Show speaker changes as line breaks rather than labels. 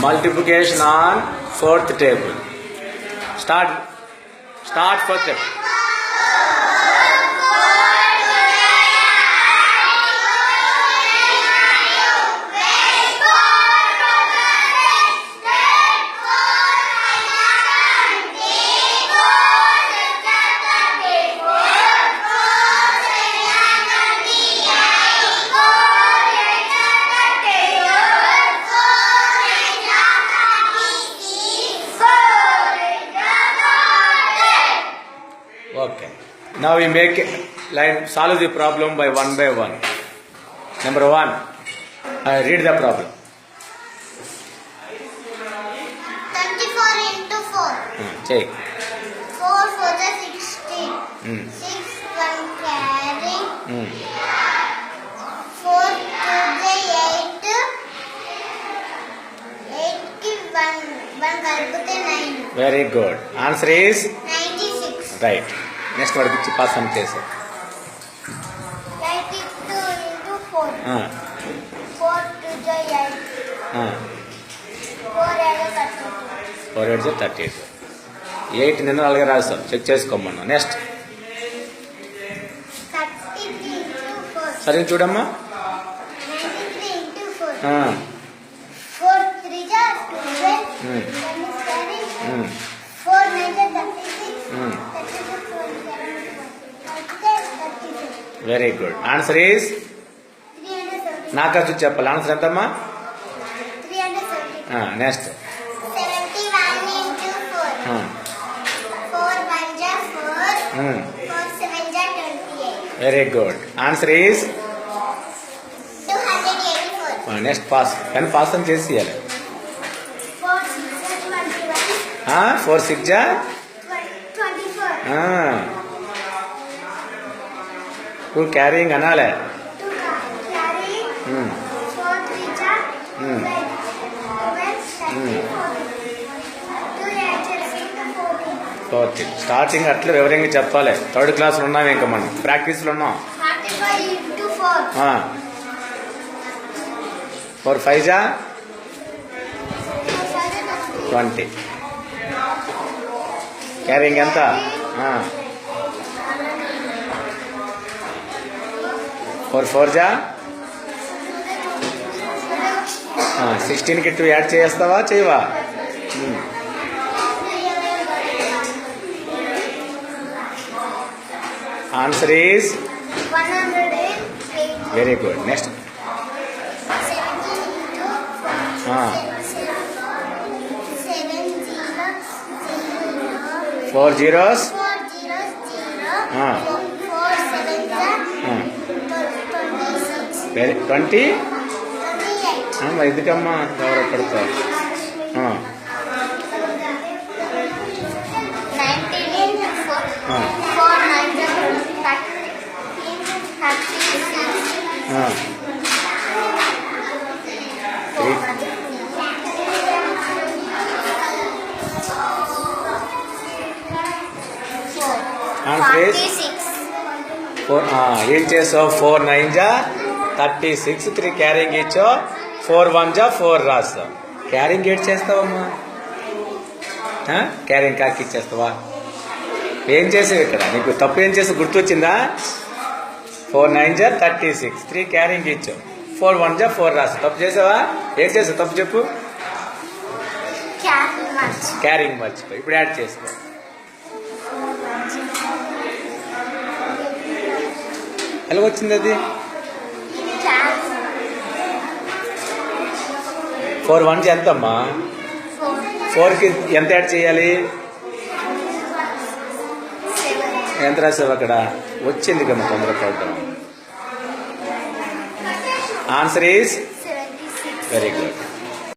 multiplication on fourth table. Start. Start fourth table. Now we make like solve the problem by one by one. Number one, I read the problem.
24 into 4.
Hmm, Check.
4 for the 16.
Hmm.
6 1 carry.
Hmm.
4 to the 8. 8 కి 1. 1 కలిపితే 9.
Very good. Answer is
96.
right. Next వాడికి ఇచ్చి pass అని చేసాం.
92 into 4. 4 to the 8. 4 ఏదో 32.
Four eight thirty eight eight నిన్న అలాగే రాస్తాం చెక్ చేసుకోమన్నా నెక్స్ట్.
33 into 4.
సరిగ్గా చూడమ్మా.
93 into 4.
ఆ,
4 3 ja 12.
Hmm.
1 is carry.
Um,
4 9 ja 36.
Hmm.
36 32.
Very good answer is
370.
నాకు వచ్చి చెప్పాలి ఆన్సర్ ఎంతమ్మా
370.
Next
71 into 4. 4 1 ja 4. 4 7 ja 28.
Very good answer is
284.
Next pass కానీ పాస్ అని చేసి ఇవ్వాలి
4 6 21.
ఫోర్ సిక్స్ జా
24.
టూ క్యారింగ్ అనాలే
2 carry.
Um,
4 3 ja
Hmm.
12. 12 2 8 ja 14.
Fourth starting అట్లా వివరంగా చెప్పాలి. థర్డ్ క్లాస్లో ఉన్నాం ఇంకా మనం. ప్రాక్టీస్లో ఉన్నాం.
45 into 4.
ఫోర్ ఫైవ్ జా
4 5 ja
ట్వంటీ క్యారింగ్ ఎంత? ఫోర్ ఫోర్ జా సిక్స్టీన్కి టూ యాడ్ చేస్తావా చేయవా answer is
108.
Very good next
17 into 4. 7 0 0.
Four zeros very twenty
28.
ఎందుకమ్మా ఎవరో పడతావు
19 into 4.
Ah.
4 9 ja 30. 36.
Three Answer is?
46.
Four ఏం చేసావు ఫోర్ నైన్ జా థర్టీ సిక్స్ త్రీ క్యారింగ్ ఇచ్చావు ఫోర్ వన్ జా ఫోర్ రాస్తావు క్యారింగ్ ఏడ్ చేస్తావమ్మా? క్యారింగ్ కాకి ఇచ్చేస్తావా? ఏం చేసావు ఇక్కడ? నీకు తప్పు ఏం చేసావు? గుర్తొచ్చిందా? ఫోర్ నైన్ జా థర్టీ సిక్స్ త్రీ క్యారింగ్ ఇచ్చావు ఫోర్ వన్ జా ఫోర్ రాస్తావు తప్పు చేసావా? ఏం చేసావు? తప్పు చెప్పు. క్యారింగ్ మర్చిపోయి. ఇప్పుడు యాడ్ చేసుకో. ఎలా వచ్చింది అది? ఫోర్ వన్ ఎంతమ్మా
Four.
ఫోర్కి ఎంత యాడ్ చేయాలి. ఎంత రాసావు అక్కడ వచ్చింది కమ్మ తొందరపడ్డాం ఆన్సర్ ఈజ్. Very good